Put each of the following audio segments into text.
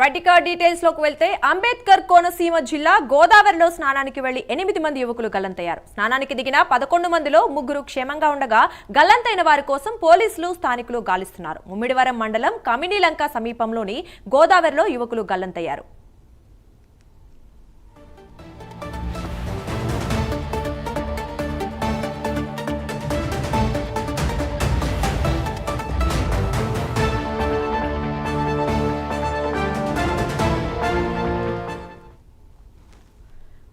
రైటికా డీటెయిల్స్లోకి వెళ్తే అంబేద్కర్ కోనసీమ జిల్లా గోదావరిలో స్నానానికి వెళ్ళి ఎనిమిది మంది యువకులు గల్లంతయ్యారు. స్నానానికి దిగిన పదకొండు మందిలో ముగ్గురు క్షేమంగా ఉండగా గల్లంతైన వారి కోసం పోలీసులు స్థానికులు గాలిస్తున్నారు. ముమ్మిడివరం మండలం కమినీలంక సమీపంలోని గోదావరిలో యువకులు గల్లంతయ్యారు.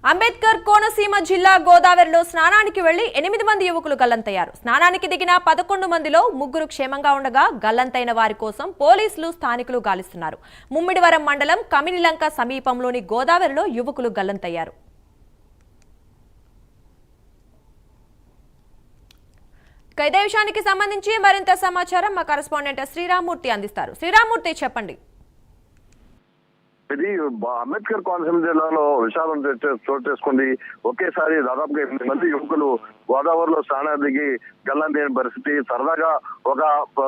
అంబేద్కర్ కోనసీమ జిల్లా గోదావరిలో స్నానానికి వెళ్ళి ఎనిమిది మంది యువకులు గల్లంతయ్యారు. స్నానానికి దిగిన పదకొండు మందిలో ముగ్గురు క్షేమంగా ఉండగా గల్లంతైన వారి కోసం పోలీసులు స్థానికులు గాలిస్తున్నారు. ముమ్మిడివరం మండలం కమినిలంక సమీపంలోని గోదావరిలో యువకులు గల్లంతయ్యారు. ఇదే విషయానికి సంబంధించి మరింత సమాచారం మా కరెస్పాండెంట్ శ్రీరామూర్తి అందిస్తారు. శ్రీరామూర్తి చెప్పండి. ఇది అంబేద్కర్ కోనసీమ జిల్లాలో విషాదం చోటు చోటు చేసుకుంది. ఒకేసారి దాదాపుగా ఎనిమిది మంది యువకులు గోదావరిలో స్నానాలు దిగి గల్లంతైన పరిస్థితి. సరదాగా ఒక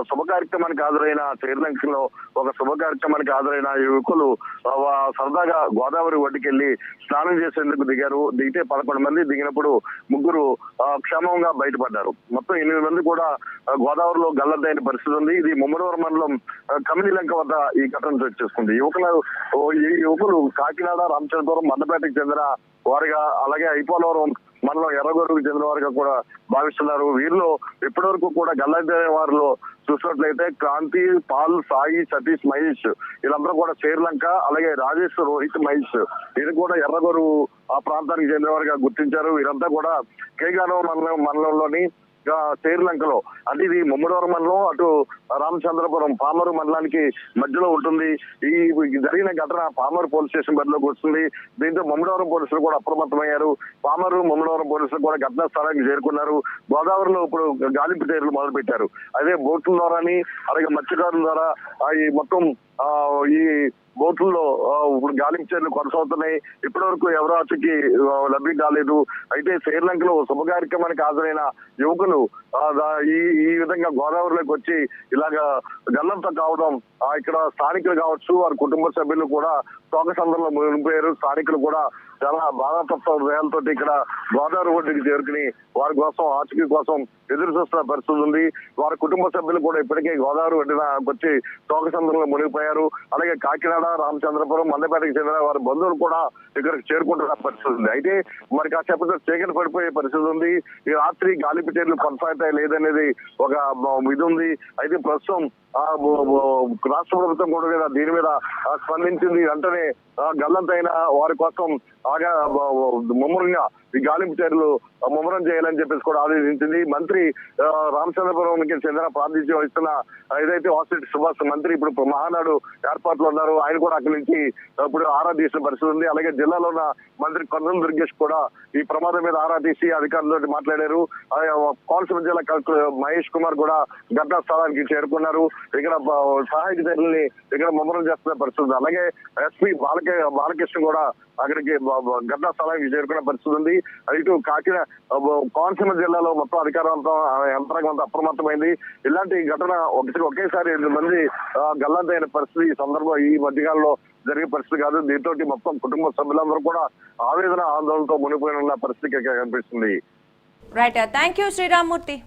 శుభ కార్యక్రమానికి హాజరైన శ్రీలంకలో ఒక శుభ కార్యక్రమానికి హాజరైన యువకులు సరదాగా గోదావరి ఒడ్డుకెళ్ళి స్నానం చేసేందుకు దిగారు. దిగితే పదకొండు మంది దిగినప్పుడు ముగ్గురు క్షేమంగా బయటపడ్డారు. మొత్తం ఎనిమిది మంది కూడా గోదావరిలో గల్లంతైన పరిస్థితి ఉంది. ఇది ముమ్మడివరం మండలం ఆ, వద్ద ఈ ఘటన చోటు చేసుకుంది. యువకులు ఈ యువకులు కాకినాడ రామచంద్రపురం మందపేటకు చెందిన వారిగా అలాగే ఐపోలవరం మండలం ఎర్రగొరుగుకు చెందిన వారిగా కూడా భావిస్తున్నారు. వీరిలో ఇప్పటి కూడా గల్లంతైన వారిలో చూసినట్లయితే క్రాంతి పాల్ సాయి సతీష్ మహేష్ వీళ్ళందరూ కూడా శ్రీలంక అలాగే రాజేష్ రోహిత్ మహేష్ వీరు కూడా ఎర్రగొరు ఆ ప్రాంతానికి చెందిన వారిగా గుర్తించారు. వీరంతా కూడా కేగానో మండలం మండలంలోని శ్రీలంకలో అంటే ఇది ముమ్మడివరం మండలం అటు రామచంద్రపురం పామరు మండలానికి మధ్యలో ఉంటుంది. ఈ జరిగిన ఘటన పామరు పోలీస్ స్టేషన్ పరిధిలోకి వస్తుంది. దీంతో ముమ్మడివరం పోలీసులు కూడా అప్రమత్తమయ్యారు. పామరు ముమ్మడివరం పోలీసులు కూడా ఘటనా స్థలానికి చేరుకున్నారు. గోదావరిలో ఇప్పుడు గాలింపు చర్యలు మొదలుపెట్టారు. అదే బోట్ల ద్వారాని అలాగే మత్స్యకారుల ద్వారా ఆ, ఈ మొత్తం ఈ బోట్లలో ఇప్పుడు గాలింపు చర్యలు కొనసాగుతున్నాయి. ఇప్పటి వరకు ఎవరాచికి లబ్ధి కాలేదు. అయితే శ్రీలంకలో శుభ కార్యక్రమానికి హాజరైన యువకులు ఈ ఈ విధంగా గోదావరిలోకి వచ్చి ఇలాగా గల్లంతా కావడం ఇక్కడ స్థానికులు కావచ్చు వారి కుటుంబ సభ్యులు కూడా శోక సందర్భంలో మునిపోయారు స్థానికులు కూడా చాలా బాధాతత్వ హృదయాలతో ఇక్కడ గోదావరి ఒడ్డుకి చేరుకుని వారి కోసం ఆచూకీ కోసం ఎదురు చూస్తున్న పరిస్థితి ఉంది. వారి కుటుంబ సభ్యులు కూడా ఇప్పటికే గోదావరి ఒడ్డున వచ్చి శోక సందర్భంలో మునిగిపోయారు. అలాగే కాకినాడ రామచంద్రపురం మందపేటకి చెందిన వారి బంధువులు కూడా ఇక్కడికి చేరుకుంటున్న పరిస్థితి ఉంది. అయితే మరి కాసేపట్లో చీకటి పడిపోయే పరిస్థితి ఉంది. ఈ రాత్రి గాలిపి చర్యలు కొనసాగుతాయి లేదనేది ఒక ఇది ఉంది. అయితే ప్రస్తుతం రాష్ట్ర ప్రభుత్వం కూడా మీద దీని మీద స్పందించింది. వెంటనే గల్లంతైన వారి కోసం ఆగా ముమ్మరంగా ఈ గాలింపు చర్యలు ముమ్మరం చేయాలని చెప్పేసి కూడా ఆదేశించింది. మంత్రి ఆ, రామచంద్రపురంకి చెందిన ప్రాతినిధ్యం వహిస్తున్న ఏదైతే వాసిరెడ్డి సుభాష్ మంత్రి ఇప్పుడు మహానాడు ఏర్పాట్లు ఉన్నారు ఆయన కూడా అక్కడి నుంచి ఇప్పుడు ఆరా తీసిన పరిస్థితి ఉంది. అలాగే జిల్లాలో ఉన్న మంత్రి కొందం దుర్గేష్ కూడా ఈ ప్రమాదం మీద ఆరా తీసి అధికారులతో మాట్లాడారు. కోనసీమ జిల్లా కలెక్టర్ మహేష్ కుమార్ కూడా ఘటనా స్థలానికి చేరుకున్నారు. ఇక్కడ సహాయక చర్యల్ని ఇక్కడ ముమ్మరం చేస్తున్న పరిస్థితి ఉంది. అలాగే ఎస్పీ బాలక బాలకృష్ణ కూడా అక్కడికి ఘటనా స్థలానికి చేరుకునే పరిస్థితి ఉంది. ఇటు కాకినాడ కోనసీమ జిల్లాలో మొత్తం అధికారంతో యంత్రాంగం అంతా అప్రమత్తమైంది. ఇలాంటి ఘటన ఒకటి ఒకేసారి ఎనిమిది మంది గల్లంతైన పరిస్థితి ఈ సందర్భం ఈ మధ్యకాలంలో జరిగే పరిస్థితి కాదు. దీంతో మొత్తం కుటుంబ సభ్యులందరూ కూడా ఆవేదన ఆందోళనతో మునిపోయిన పరిస్థితి కనిపిస్తుంది. Right thank you Sriramamurthy